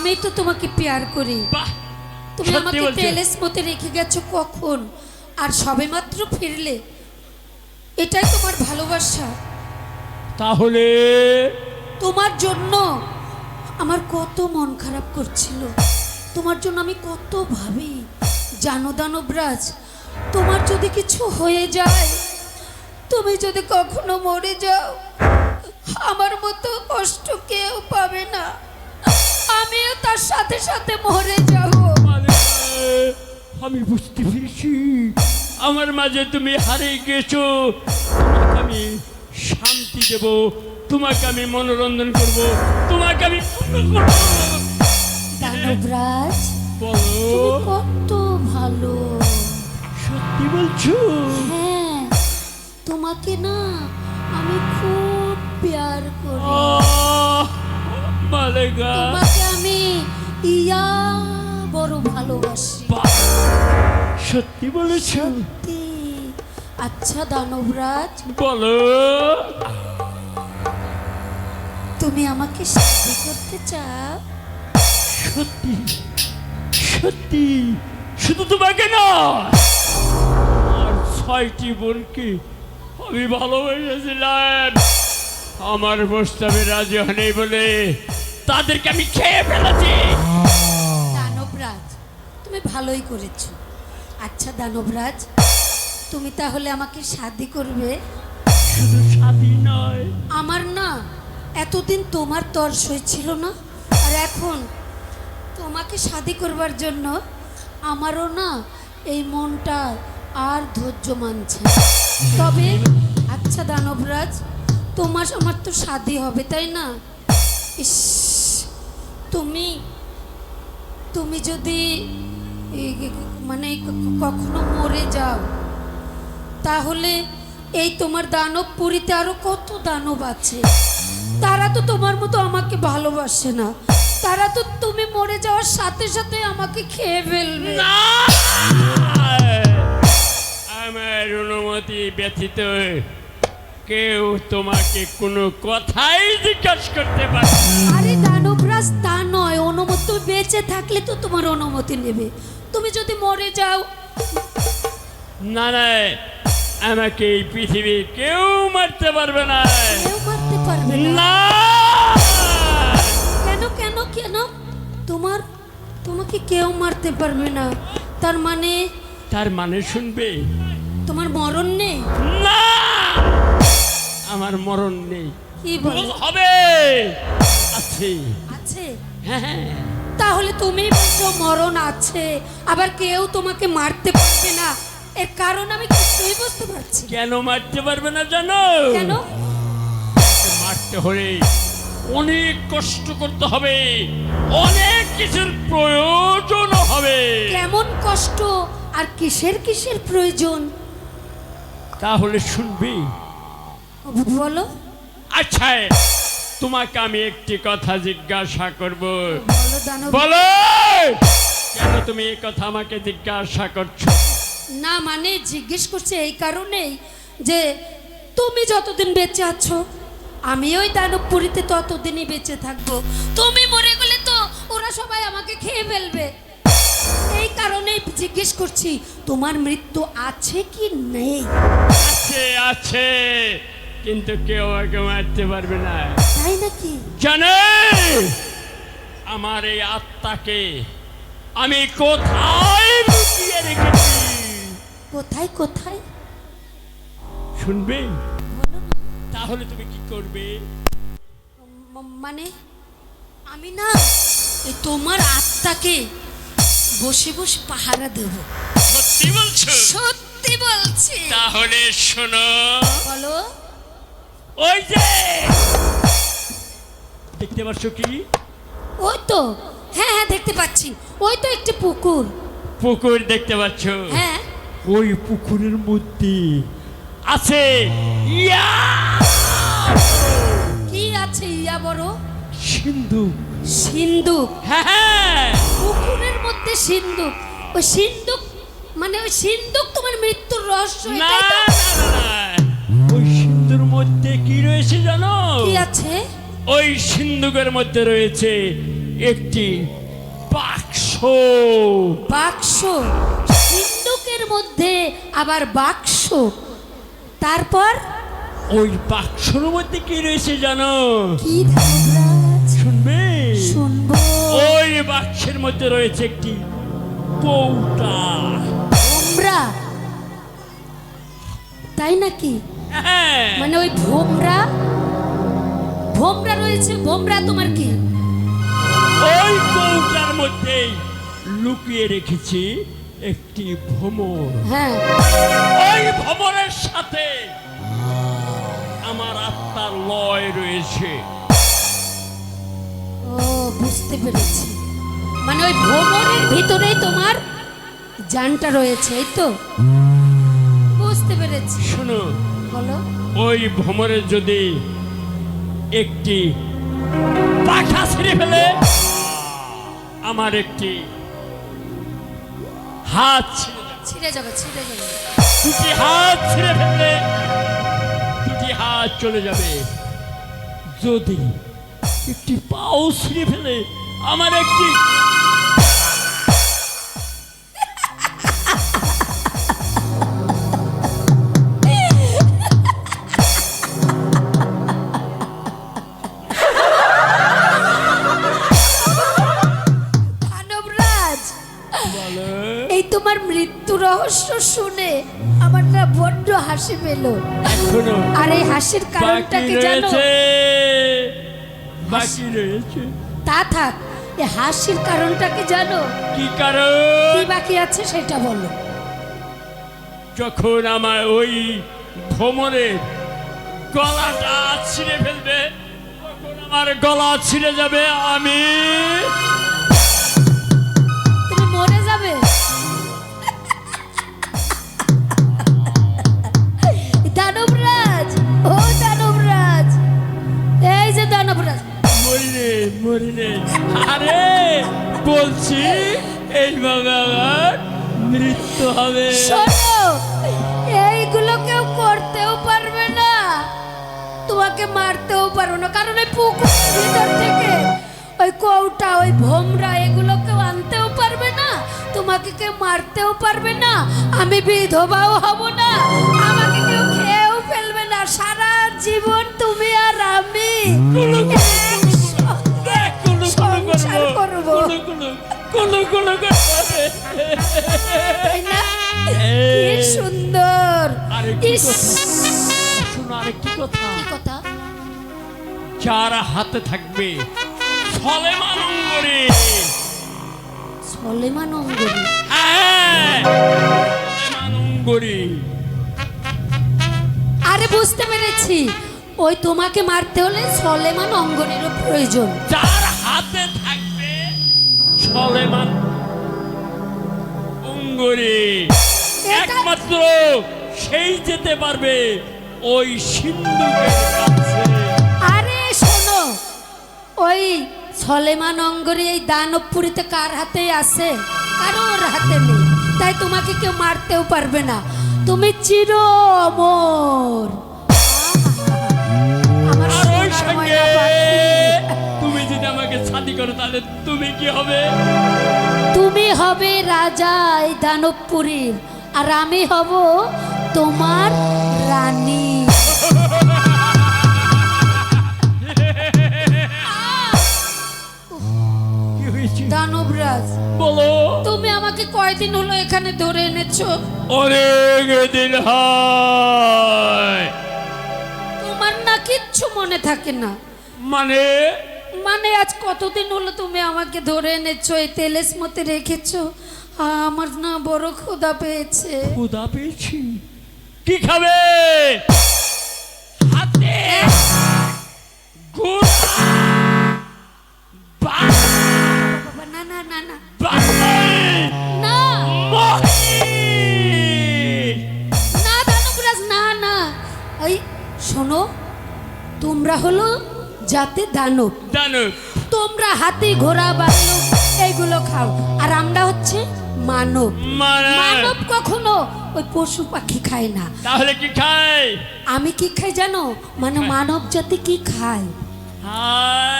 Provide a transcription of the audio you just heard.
আমি তো তোমাকে পেয়ার করি। তুমি আমাকে প্যালেস মতে রেখে গেছো কখন? আর সবেমাত্র ফিরলে এটাই তোমার ভালোবাসা। তাহলে? তোমার জন্য আমার কত মন খারাপ করছিল। তোমার জন্য আমি কত ভাবি। জানো দানবরাজ তোমার যদি কিছু হয়ে যায় তুমি যদি কখনো মরে যাও আমার মতো কষ্ট কেউ পাবে না। আমিও তার সাথে সাথে মরে যাব। মানে, আমি বুঝতে পেরেছি। আমার মাঝে তুমি হারিয়ে গেছো আমি শান্তি দেব। তোমাকে আমি মনোরঞ্জন করব। তোমাকে আমি দানবরাজ বলো। কত ভালো। সত্যি বলছো? হ্যাঁ তোমাকে না আমি খুব প্যার করি। মালেগা। ইয়া বড় ভালোবাসি। সত্যি বলেছ সত্যি। আচ্ছা দানবরাজ বলো। তুমি আমাকে শাদি করতে চাও? সত্যি সত্যি। শুধু তোমাকে না আর ছয়টি বোনকে আমি ভালোবেসেছিলাম। আমার প্রস্তাবে রাজি হয়নি বলে তাদেরকে আমি খেয়ে ফেলেছি। তুমি ভালোই করেছ। আচ্ছা দানবরাজ তুমি তাহলে আমাকে শাদি করবে? শুধু নয়। আমার না এতদিন তোমার তর্স হয়েছিল না আর এখন তোমাকে শাদি করবার জন্য আমারও না এই মনটা আর ধৈর্য মানছে তবে আচ্ছা দানবরাজ তোমার আমার তো শাদি হবে তাই না? ইস তুমি তুমি যদি মানে কখনো মরে যাও। তাহলে এই তোমার দানব পুরীতে আরও কত দানব আছে? তারা তো তোমার মতো আমাকে ভালোবাসে না। তারা তো তুমি মরে যাওয়ার সাথে সাথে আমাকে খেয়ে ফেলবে! আমার অনুমতি ব্যতীত কেউ তোমাকে কোনো কথাই জিজ্ঞাসা করতে পারে আরে দানবরাজ তা নয় অনুমতি তুমি বেঁচে থাকলে তো তোমার অনুমতি নেবে। তুমি যদি মরে যাও। না না আমাকে এই পৃথিবীর কেউ মারতে পারবে না। কেউ মারতে পারবে না। কেন কেন কেন? তোমার তোমাকে কেউ মারতে পারবে না। তার মানে? তার মানে শুনবে? তোমার মরণ নেই? না! আমার মরণ নেই। কি হবে! আছে। আছে? হ্যাঁ হ্যাঁ। তাহলে তুমি বলছো মরণ আছে আবার কেউ তোমাকে মারতে পারবে না। এর কারণ আমি কিছুই বুঝতে পারছি কেন মারতে পারবে না জানো? কেন? মারতে হলে অনেক কষ্ট করতে হবে অনেক কিছুর প্রয়োজন হবে। কেমন কষ্ট আর কিসের কিসের প্রয়োজন? তাহলে শুনবি। বলো। আচ্ছা তোমাকে আমি একটি কথা জিজ্ঞাসা করব। বলো বলো! কেন তুমি এই কথা আমাকে জিজ্ঞাসা করছ? না মানে জিজ্ঞেস করছে এই কারণেই যে তুমি যতদিন বেঁচে আছো আমি ওই দানবপুরীতে ততদিনই বেঁচে থাকব। তুমি মরে গেলে তো ওরা সবাই আমাকে খেয়ে ফেলবে। এই কারণেই জিজ্ঞেস করছি তোমার মৃত্যু আছে কি নেই? আছে আছে। কিন্তু কেউ আমাকে মারতে পারবে না। তাই নাকি? জানে? আমার এই আত্মাকে আমি কোথায় লুকিয়ে রেখেছি? কোথায় কোথায়? শুনবে? বলো তাহলে তুমি কি করবে? মানে আমি না তোমার আত্মাকে বসে বসে পাহারা দেব। সত্যি বলছো? সত্যি বলছি। তাহলে শোনো। বলো। ওই যে দেখতে পাচ্ছ কি? ওই তো হ্যাঁ হ্যাঁ দেখতে পাচ্ছি। ওই তো একটি পুকুর। পুকুর দেখতে পাচ্ছ? হ্যাঁ। ওই পুকুরের মধ্যে আছে ইয়া! কি আছে ইয়া বড়? সিন্ধু সিন্ধুক। হ্যাঁ হ্যাঁ। পুকুরের মধ্যে সিন্ধুক। ওই সিন্ধুক মানে ওই সিন্ধুক তোমার মৃত্যুর রহস্য না না, না, সিন্ধুর মধ্যে কি রয়েছে জানো? কি আছে? ওই সিন্ধুকের মধ্যে রয়েছে একটি বাক্স। বাক্স? সিন্ধুকের মধ্যে আবার বাক্স? তারপর? ওই বাক্সর মধ্যে কি রয়েছে জানো? কি শুনবে? শুনব। ওই বাক্সের মধ্যে রয়েছে একটি কৌটা। ভোমরা তাই নাকি? মানে ওই ভোমরা ভোমরা রয়েছে ভোমরা তোমার কি? ওই কৌটার মধ্যেই লুকিয়ে রেখেছি একটি ভ্রমর হ্যাঁ। ওই ভ্রমরের সাথে আমার আত্মার লয় রয়েছে। ও বুঝতে পেরেছি। মানে ওই ভ্রমণের ভিতরেই তোমার জানটা রয়েছে এই তো? বুঝতে পেরেছি। শোনো ওই ভ্রমরের যদি একটি পাখা ছিঁড়ে ফেলে আমার একটি হাত ছিঁড়ে যাবে। ছিঁড়ে যাবে। দুটি হাত ছিঁড়ে ফেললে দুটি হাত চলে যাবে। যদি একটি পাও ছিঁড়ে ফেলে আমার একটি এই তোমার মৃত্যু রহস্য শুনে আমার না বড্ড হাসি পেল। আর এই হাসির কারণটা কি জানো? বাকি রয়েছে। তা থাক এই হাসির কারণটা কি জানো? কি কারণ? কি বাকি আছে সেটা বলো। যখন আমার ওই ভ্রমণের গলাটা ছিঁড়ে ফেলবে তখন আমার গলা ছিঁড়ে যাবে আমি যাবে? দানবরাজ ও দানবরাজ। এই যে দানবরাজ। মরিনে মরিনে আরে বলছি এই বাগান মৃত্যু হবে। শোনো এইগুলো কেউ করতেও পারবে না। তোমাকে মারতেও পারবে না কারণ ওই পুকুরের ভিতর থেকে ওই কৌটা ওই ভোমরা তোমাকে কেউ মারতেও পারবে না আমি বিধবাও হব না। আমাকে কেউ খেয়েও ফেলবে না সারা জীবন তুমি আর আমি সংসার করব। সুন্দর। আরেকটি কথা? কথা? যার হাতে থাকবে সলেমান অঙ্গরে। সলেমান অঙ্গরি সলেমান আরে বুঝতে পেরেছি। ওই তোমাকে মারতে হলে সলেমান অঙ্গনেরও প্রয়োজন। যার হাতে থাকবে সলেমান অঙ্গরে একমাত্র সেই যেতে পারবে ওই কাছে। আরে শোনো ওই সলেমান অঙ্গরি এই দানবপুরীতে কার হাতে আছে? কারোর হাতে নেই। তাই তোমাকে কেউ মারতেও পারবে না। তুমি চির অমর। তুমি যদি আমাকে করো তাহলে তুমি কি হবে? তুমি হবে রাজা এই দানবপুরীর। আর আমি হব তোমার রানী। হয়েছে বলো। তুমি আমাকে কয়দিন হলো এখানে ধরে এনেছো? অনেক দিন হয়। তোমার না কিচ্ছু মনে থাকে না। মানে? মানে আজ কতদিন হলো তুমি আমাকে ধরে এনেছো এই তেলেস মতে রেখেছো? আমার না বড় ক্ষুধা পেয়েছে। ক্ষুদা পেয়েছি? কি খাবে? হাতে? গুড় বাবা না না না না না! না দানবরাজ না না এই শোনো তোমরা হলো যাতে দানব। দানব। তোমরা হাতি ঘোড়া বালুক এইগুলো খাও। আর আমরা হচ্ছে মানব। মানে মানব কখনো ওই পশু পাখি খায় না। তাহলে কি খায়? আমি কি খাই জানো? মানে মানব জাতি কি খায়? হায়।